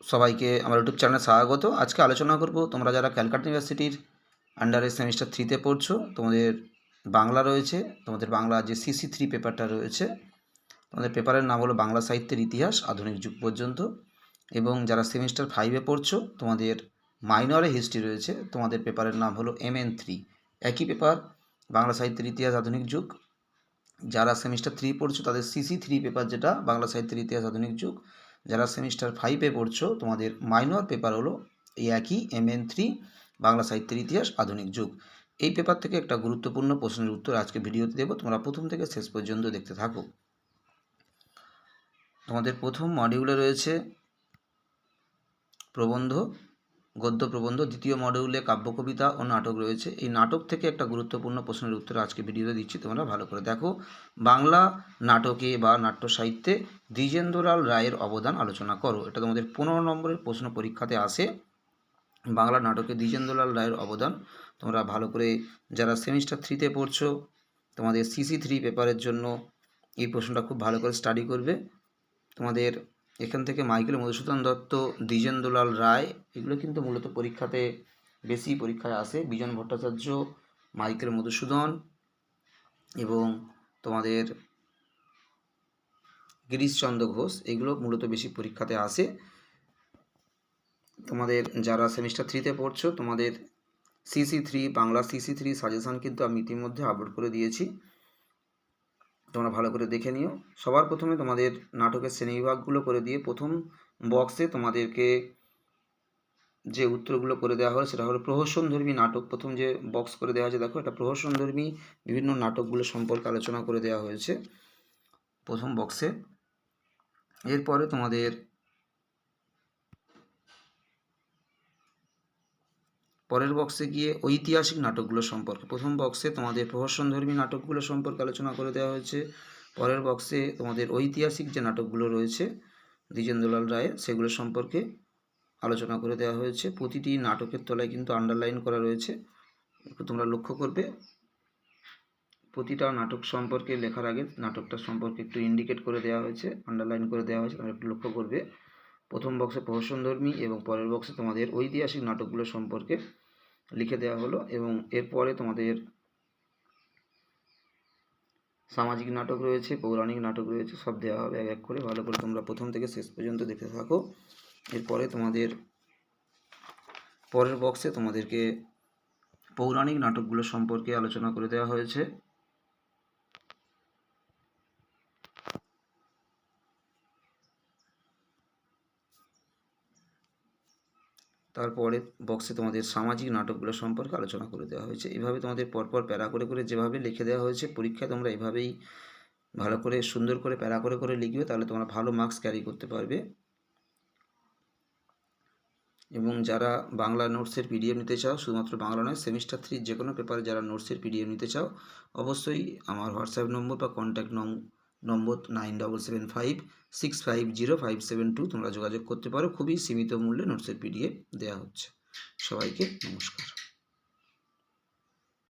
সবাইকে আমার ইউটিউব চ্যানেলে স্বাগত। আজকে আলোচনা করব, তোমরা যারা ক্যালকাটা ইউনিভার্সিটির আন্ডারে সেমিস্টার থ্রিতে পড়ছো, তোমাদের বাংলা রয়েছে, তোমাদের বাংলা যে সিসি থ্রি পেপারটা রয়েছে, তোমাদের পেপারের নাম হলো বাংলা সাহিত্যের ইতিহাস, আধুনিক যুগ পর্যন্ত। এবং যারা সেমিস্টার ফাইভে পড়ছো, তোমাদের মাইনরে হিস্ট্রি রয়েছে, তোমাদের পেপারের নাম হলো এম এন থ্রি একই পেপার বাংলা সাহিত্যের ইতিহাস, আধুনিক যুগ। যারা সেমিস্টার থ্রি পড়ছো, তাদের সিসি থ্রি পেপার যেটা, বাংলা সাহিত্যের ইতিহাস, আধুনিক যুগ। যারা সেমিস্টার ফাইভে পড়ছো, তোমাদের মাইনর পেপার হলো এই একই এম এন থ্রি বাংলা সাহিত্যের ইতিহাস, আধুনিক যুগ। এই পেপার থেকে একটা গুরুত্বপূর্ণ প্রশ্নের উত্তর আজকে ভিডিওতে দেবো, তোমরা প্রথম থেকে শেষ পর্যন্ত দেখতে থাকো। তোমাদের প্রথম মডিউলে রয়েছে প্রবন্ধ। গদ্য প্রবন্ধ দ্বিতীয় মডিউলে কাব্য কবিতা ও নাটক রয়েছে। এই নাটক থেকে একটা গুরুত্বপূর্ণ প্রশ্নের উত্তর আজকে ভিডিওতে দিচ্ছি, তোমরা ভালো করে দেখো। বাংলা নাটকে বা নাট্য সাহিত্যে দ্বিজেন্দ্রলাল রায়ের অবদান আলোচনা করো। এটা তোমাদের পনেরো নম্বরের প্রশ্ন পরীক্ষাতে আসে। বাংলা নাটকে দ্বিজেন্দ্রলাল রায়ের অবদান, তোমরা ভালো করে যারা সেমিস্টার থ্রিতে পড়ছো, তোমাদের সিসি থ্রি পেপারের জন্য এই প্রশ্নটা খুব ভালো করে স্টাডি করবে। তোমাদের এখান থেকে মাইকেল মধুসূদন দত্ত দ্বিজেন্দ্রলাল রায়, এগুলো কিন্তু মূলত পরীক্ষাতে বেশি পরীক্ষায় আসে। বিজন ভট্টাচার্য, মাইকেল মধুসূদন এবং তোমাদের গিরিশচন্দ্র ঘোষ, এগুলো মূলত বেশি পরীক্ষাতে আসে। তোমাদের যারা সেমিস্টার থ্রিতে পড়ছো, তোমাদের CC three Bangla CC three suggestion কিন্তু আমি ইতিমধ্যে আপলোড করে দিয়েছি। তোমরা ভালো করে দেখে নিও। সবার প্রথমে তোমাদের নাটকের শ্রেণীবিভাগগুলো করে দিয়ে প্রথম বক্সে তোমাদেরকে যে উত্তরগুলো করে দেওয়া হলো সেটা হলো প্রহসনধর্মী নাটক। প্রথম যে বক্স করে দেওয়া হয়েছে, দেখো এটা প্রহসনধর্মী বিভিন্ন নাটকগুলো সম্পর্কে আলোচনা করে দেওয়া হয়েছে প্রথম বক্সে এরপরে তোমাদের পরের বক্সে গিয়ে ঐতিহাসিক নাটকগুলো সম্পর্কে। প্রথম বক্সে তোমাদের প্রহসনধর্মী নাটকগুলো সম্পর্কে আলোচনা করে দেওয়া হয়েছে। পরের বক্সে তোমাদের ঐতিহাসিক যে নাটকগুলো রয়েছে, দ্বিজেন্দ্রলাল রায়ের, সেগুলো সম্পর্কে আলোচনা করে দেওয়া হয়েছে। প্রতিটি নাটকের তলায় কিন্তু আন্ডারলাইন করা রয়েছে। একটু তোমরা লক্ষ্য করবে, প্রতিটা নাটক সম্পর্কে লেখার আগে নাটকটা সম্পর্কে একটু ইন্ডিকেট করে দেওয়া হয়েছে আন্ডারলাইন করে দেওয়া হয়েছে, তোমরা একটু লক্ষ্য করবে। প্রথম বক্সে প্রহসনধর্মী এবং পরের বক্সে তোমাদের ঐতিহাসিক নাটকগুলো সম্পর্কে লিখে দেওয়া হলো এবং এরপরে তোমাদের সামাজিক নাটক রয়েছে, পৌরাণিক নাটক রয়েছে, সব দেওয়া হবে এক এক করে। ভালো করে তোমরা প্রথম থেকে শেষ পর্যন্ত দেখতে থাকো। এরপরে তোমাদের পরের বক্সে তোমাদেরকে পৌরাণিক নাটকগুলো সম্পর্কে আলোচনা করে দেওয়া হয়েছে। তারপরে বক্সে তোমাদের সামাজিক নাটকগুলো সম্পর্কে আলোচনা করে দেওয়া হয়েছে। এভাবে তোমাদের পরপর প্যারা করে করে যেভাবে লিখে দেওয়া হয়েছে পরীক্ষায় তোমরা এভাবেই ভালো করে, সুন্দর করে প্যারা করে করে লিখবে, তাহলে তোমরা ভালো মার্কস ক্যারি করতে পারবে। এবং যারা বাংলা নোটসের পিডিএফ নিতে চাও, শুধুমাত্র বাংলা নয় সেমিস্টার থ্রি যে কোনো পেপারে যারা নোটসের পিডিএফ নিতে চাও, অবশ্যই আমার হোয়াটসঅ্যাপ নম্বর বা contact number nine double seven five six five zero five seven two তোমরা যোগাযোগ করতে পারো। খুবই সীমিত মূল্যে নোটসের পিডিএফ দেওয়া হচ্ছে। সবাইকে নমস্কার।